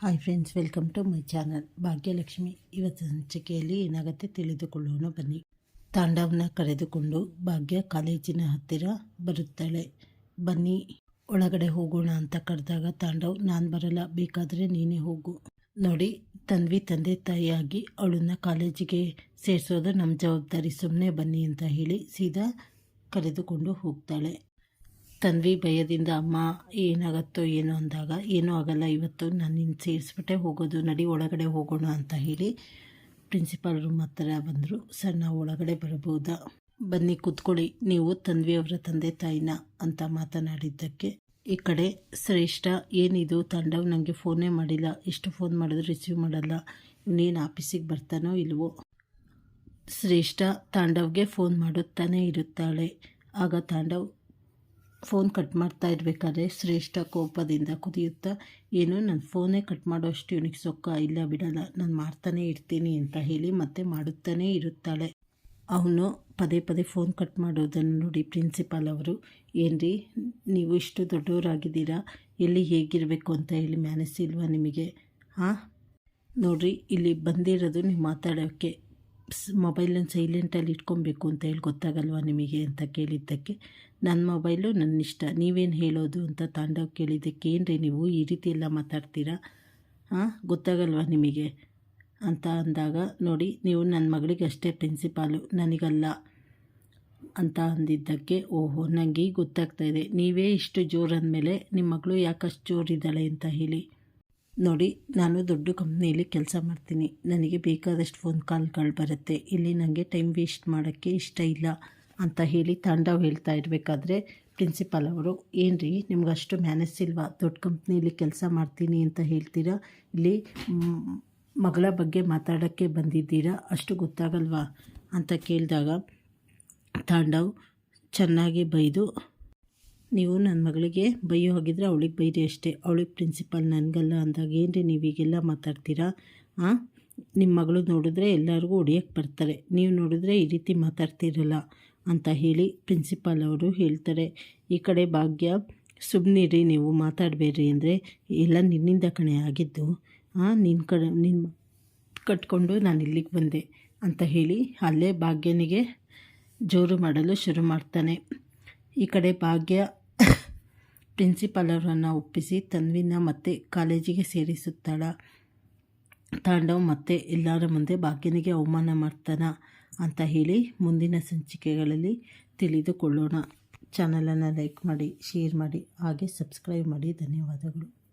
Hi friends welcome to my channel Bhagyalakshmi, ಇವತ್ತು ಸಂಚಿಕೆಯಲ್ಲಿ ಏನಾಗುತ್ತೆ ತಿಳಿದುಕೊಳ್ಳೋಣ, ಬನ್ನಿ. ತಾಂಡವನ ಕರೆದುಕೊಂಡು ಭಾಗ್ಯ ಕಾಲೇಜಿನ ಹತ್ತಿರ ಬರುತ್ತಾಳೆ. ಬನ್ನಿ, ಒಳಗಡೆ ಹೋಗೋಣ ಅಂತ ಕರೆದಾಗ ತಾಂಡವ್, ನಾನು ಬರಲ್ಲ, ಬೇಕಾದರೆ ನೀನೇ ಹೋಗು. ನೋಡಿ, ತನ್ವಿ ತಂದೆ ತಾಯಿಯಾಗಿ ಅವಳನ್ನ ಕಾಲೇಜಿಗೆ ಸೇರಿಸೋದು ನಮ್ಮ ಜವಾಬ್ದಾರಿ. ಸುಮ್ಮನೆ ಬನ್ನಿ ಅಂತ ಹೇಳಿ ಸೀದಾ ಕರೆದುಕೊಂಡು ಹೋಗ್ತಾಳೆ. ತನ್ವಿ ಭಯದಿಂದ ಅಮ್ಮ, ಏನಾಗತ್ತೋ ಏನೋ ಅಂದಾಗ, ಏನೂ ಆಗಲ್ಲ, ಇವತ್ತು ನಾನು ನಿನ್ನ ಸೇರಿಸ್ಬಿಟ್ಟೆ, ಹೋಗೋದು, ನಡಿ ಒಳಗಡೆ ಹೋಗೋಣ ಅಂತ ಹೇಳಿ ಪ್ರಿನ್ಸಿಪಾಲ್ ರೂಮ್ ಹತ್ತಿರ ಬಂದರು. ಸರ್ ನಾವು ಒಳಗಡೆ ಬರಬಹುದಾ ಬನ್ನಿ, ಕೂತ್ಕೊಳ್ಳಿ. ನೀವು ತನ್ವಿ ಅವರ ತಂದೆ ತಾಯಿನ ಅಂತ ಮಾತನಾಡಿದ್ದಕ್ಕೆ. ಈ ಕಡೆ, ಶ್ರೇಷ್ಠ, ಏನಿದು? ತಾಂಡವ್ ನನಗೆ ಫೋನೇ ಮಾಡಿಲ್ಲ. ಎಷ್ಟು ಫೋನ್ ಮಾಡಿದ್ರು ರಿಸೀವ್ ಮಾಡಲ್ಲ. ಇವನೇನು ಆಫೀಸಿಗೆ ಬರ್ತಾನೋ ಇಲ್ವೋ? ಶ್ರೇಷ್ಠ, ತಾಂಡವ್ಗೆ ಫೋನ್ ಮಾಡುತ್ತಾನೇ ಇರುತ್ತಾಳೆ. ಆಗ ತಾಂಡವ್ ಫೋನ್ ಕಟ್ ಮಾಡ್ತಾ ಇರಬೇಕಾದ್ರೆ ಶ್ರೇಷ್ಠ ಕೋಪದಿಂದ ಕುದಿಯುತ್ತಾ, ಏನು ನನ್ನ ಫೋನೇ ಕಟ್ ಮಾಡೋ ಅಷ್ಟು ಇವನಿಗೆ ಸೊಕ್ಕ ಇಲ್ಲ ಬಿಡಲ್ಲ, ನಾನು ಮಾಡ್ತಾನೇ ಇರ್ತೀನಿ ಅಂತ ಹೇಳಿ ಮತ್ತೆ ಮಾಡುತ್ತಾನೇ ಇರುತ್ತಾಳೆ. ಅವನು ಪದೇ ಪದೇ ಫೋನ್ ಕಟ್ ಮಾಡೋದನ್ನು ನೋಡಿ ಪ್ರಿನ್ಸಿಪಾಲ್ ಅವರು, ಏನ್ರಿ, ನೀವು ಇಷ್ಟು ದೊಡ್ಡವರಾಗಿದ್ದೀರಾ? ಎಲ್ಲಿ ಹೇಗಿರಬೇಕು ಅಂತ ಹೇಳಿ ಮ್ಯಾನೇಜ್ ಇಲ್ವಾ ನಿಮಗೆ? ಹಾಂ ನೋಡಿರಿ, ಇಲ್ಲಿ ಬಂದಿರೋದು ನೀವು ಮಾತಾಡೋಕ್ಕೆ. ಮೊಬೈಲನ್ನು ಸೈಲೆಂಟಲ್ಲಿ ಇಟ್ಕೊಬೇಕು ಅಂತ ಹೇಳಿ ಗೊತ್ತಾಗಲ್ವಾ ನಿಮಗೆ ಅಂತ ಕೇಳಿದ್ದಕ್ಕೆ? ನನ್ನ ಮೊಬೈಲು ನನ್ನ ಇಷ್ಟ. ನೀವೇನು ಹೇಳೋದು ಅಂತ ತಾಂಡವ್ ಕೇಳಿದ್ದಕ್ಕೆ ಏನ್ರಿ ನೀವು? ಈ ರೀತಿ ಎಲ್ಲ ಮಾತಾಡ್ತೀರಾ? ಹಾಂ, ಗೊತ್ತಾಗಲ್ವಾ ನಿಮಗೆ? ಅಂತ ಅಂದಾಗ, ನೋಡಿ, ನೀವು ನನ್ನ ಮಗಳಿಗೆ ಅಷ್ಟೇ ಪ್ರಿನ್ಸಿಪಾಲು ನನಗಲ್ಲ ಅಂತ ಅಂದಿದ್ದಕ್ಕೆ, ಓಹೋ ನನಗೆ ಗೊತ್ತಾಗ್ತಾ ಇದೆ. ನೀವೇ ಇಷ್ಟು ಜೋರು ಅಂದಮೇಲೆ ನಿಮ್ಮ ಮಗಳು ಯಾಕಷ್ಟು ಜೋರಿದ್ದಾಳೆ ಅಂತ ಹೇಳಿ. ನೋಡಿ, ನಾನು ದೊಡ್ಡ ಕಂಪ್ನಿಯಲ್ಲಿ ಕೆಲಸ ಮಾಡ್ತೀನಿ. ನನಗೆ ಬೇಕಾದಷ್ಟು ಫೋನ್ ಕಾಲ್ಗಳು ಬರುತ್ತೆ. ಇಲ್ಲಿ ನನಗೆ ಟೈಮ್ ವೇಸ್ಟ್ ಮಾಡೋಕ್ಕೆ ಇಷ್ಟ ಇಲ್ಲ ಅಂತ ಹೇಳಿ ತಾಂಡವ್ ಹೇಳ್ತಾ ಇರಬೇಕಾದ್ರೆ ಪ್ರಿನ್ಸಿಪಾಲ್ ಅವರು ಏನು ರೀ ನಿಮ್ಗೆ ಅಷ್ಟು ಮ್ಯಾನೇಜ್ ಇಲ್ವಾ? ದೊಡ್ಡ ಕಂಪ್ನಿಯಲ್ಲಿ ಕೆಲಸ ಮಾಡ್ತೀನಿ ಅಂತ ಹೇಳ್ತೀರಾ? ಇಲ್ಲಿ ಮಗಳ ಬಗ್ಗೆ ಮಾತಾಡೋಕ್ಕೆ ಬಂದಿದ್ದೀರಾ? ಅಷ್ಟು ಗೊತ್ತಾಗಲ್ವಾ? ಅಂತ ಕೇಳಿದಾಗ ತಾಂಡವ್ ಚೆನ್ನಾಗಿ ಬೈದು ನೀವು ನನ್ನ ಮಗಳಿಗೆ ಬೈಯೋ ಹೋಗಿದ್ರೆ ಅವಳಿಗೆ ಬೈರಿ ಅಷ್ಟೇ. ಅವಳಿಗೆ ಪ್ರಿನ್ಸಿಪಾಲ್ ನನಗಲ್ಲ ಅಂದಾಗ ಏನು ರೀ ನೀವೀಗೆಲ್ಲ ಮಾತಾಡ್ತೀರಾ? ಹಾಂ ನಿಮ್ಮ ಮಗಳು ನೋಡಿದ್ರೆ ಎಲ್ಲರಿಗೂ ಹೊಡಿಯೋಕ್ಕೆ ಬರ್ತಾರೆ. ನೀವು ನೋಡಿದ್ರೆ ಈ ರೀತಿ ಮಾತಾಡ್ತಿರಲ್ಲ ಅಂತ ಹೇಳಿ ಪ್ರಿನ್ಸಿಪಾಲ್ ಅವರು ಹೇಳ್ತಾರೆ. ಈ ಕಡೆ ಭಾಗ್ಯ ಸುಮ್ಮನಿರಿ ನೀವು ಮಾತಾಡಬೇಡ್ರಿ ಅಂದರೆ ಎಲ್ಲ ನಿನ್ನಿಂದ ಕಣೆ ಆಗಿದ್ದು ಹಾಂ ನಿನ್ನ ಕಡೆ ನಿನ್ನ ಕಟ್ಕೊಂಡು ನಾನು ಇಲ್ಲಿಗೆ ಬಂದೆ ಅಂತ ಹೇಳಿ ಅಲ್ಲೇ ಭಾಗ್ಯನಿಗೆ ಜೋರು ಮಾಡಲು ಶುರು ಮಾಡ್ತಾನೆ. ಈ ಕಡೆ ಭಾಗ್ಯ ಪ್ರಿನ್ಸಿಪಾಲರನ್ನು ಒಪ್ಪಿಸಿ ತನ್ವಿನ ಮತ್ತೆ ಕಾಲೇಜಿಗೆ ಸೇರಿಸುತ್ತಾಳ. ತಾಂಡವ್ ಮತ್ತೆ ಎಲ್ಲರ ಮುಂದೆ ಭಾಗ್ಯನಿಗೆ ಅವಮಾನ ಮಾಡ್ತಾನ ಅಂತ ಹೇಳಿ ಮುಂದಿನ ಸಂಚಿಕೆಗಳಲ್ಲಿ ತಿಳಿದುಕೊಳ್ಳೋಣ. ಚಾನಲನ್ನು ಲೈಕ್ ಮಾಡಿ, ಶೇರ್ ಮಾಡಿ, ಹಾಗೆ ಸಬ್ಸ್ಕ್ರೈಬ್ ಮಾಡಿ. ಧನ್ಯವಾದಗಳು.